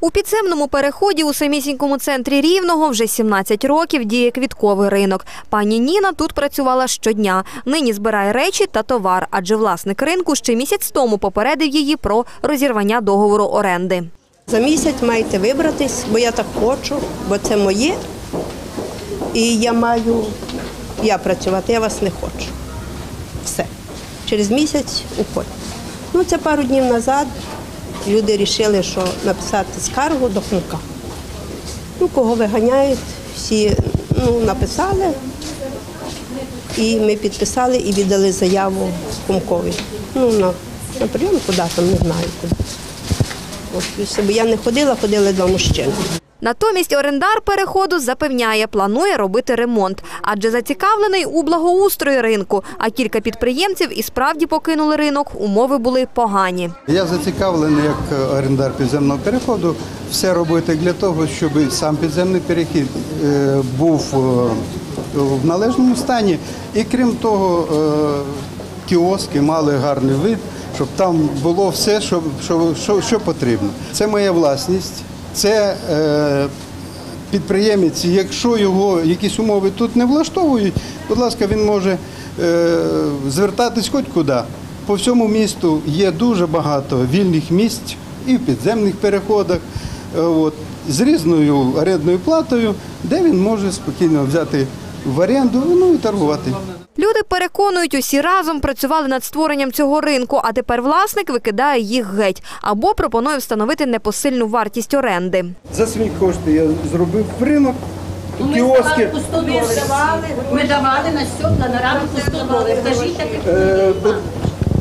У підземному переході у самісінькому центрі Рівного вже 17 років діє квітковий ринок. Пані Ніна тут працювала щодня. Нині збирає речі та товар, адже власник ринку ще місяць тому попередив її про розірвання договору оренди. За місяць маєте вибратись, бо я так хочу, бо це моє. І я маю я працювати, я вас не хочу. Все. Через місяць уходь. Ну, це пару днів назад люди вирішили, що написати скаргу до хмука. Ну, кого виганяють, всі ну, написали, і ми підписали і віддали заяву Кумкові. Ну, на, на прийом куди там, не знаю куди. Бо я не ходила, ходили два мужчини. Натомість орендар переходу запевняє, планує робити ремонт, адже зацікавлений у благоустрої ринку. А кілька підприємців і справді покинули ринок. Умови були погані. Я зацікавлений як орендар підземного переходу все робити для того, щоб сам підземний перехід е, був е, в належному стані. І крім того, е, кіоски мали гарний вид, щоб там було все, що, що, що, що потрібно. Це моя власність. Це е, підприємець, якщо його якісь умови тут не влаштовують, будь ласка, він може е, звертатись хоч куди. По всьому місту є дуже багато вільних місць і в підземних переходах, е, от, з різною орендною платою, де він може спокійно взяти в оренду ну, і торгувати. Люди переконують, усі разом працювали над створенням цього ринку, а тепер власник викидає їх геть або пропонує встановити непосильну вартість оренди. За свої кошти я зробив ринок, Ми давали по 100. Ми давали на стекла на рамку 100 доларів. Кажіть, як Е, будь,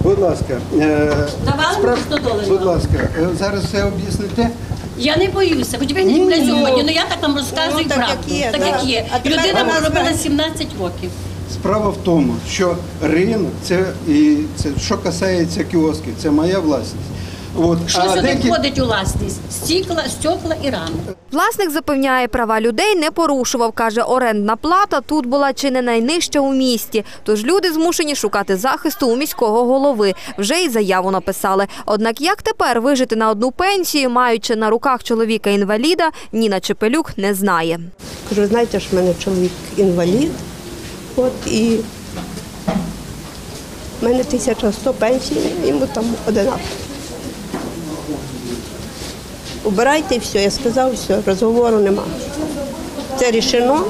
будь ласка, е, Давали справ- 100 доларів? Будь ласка, е, зараз все об'ясните. я не боюся, хоч ви не сьогодні, але я так вам розказую Ну, так, правду. як є, так да. як є. Людина знає. 17 років. Справа в тому, що ринок це і це що касається кіосків, це моя власність. От Що сюди деякі- входить у власність? Стекла, стекла і рами. Власник запевняє, права людей не порушував. Каже, орендна плата тут була чи не найнижча у місті. Тож люди змушені шукати захисту у міського голови. Вже й заяву написали. Однак як тепер вижити на одну пенсію, маючи на руках чоловіка інваліда, Ніна Чепелюк не знає. Кажу, знаєте, що в мене чоловік інвалід, от і в мене 1100 пенсій, йому там одинаково. Убирайте і все, я сказав, все, розговору нема. Це рішено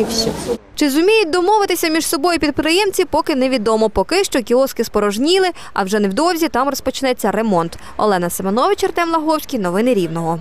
і все. Чи зуміють домовитися між собою підприємці, поки невідомо. Поки що кіоски спорожніли, а вже невдовзі там розпочнеться ремонт. Олена Семенович, Артем Лаговський. Новини Рівного.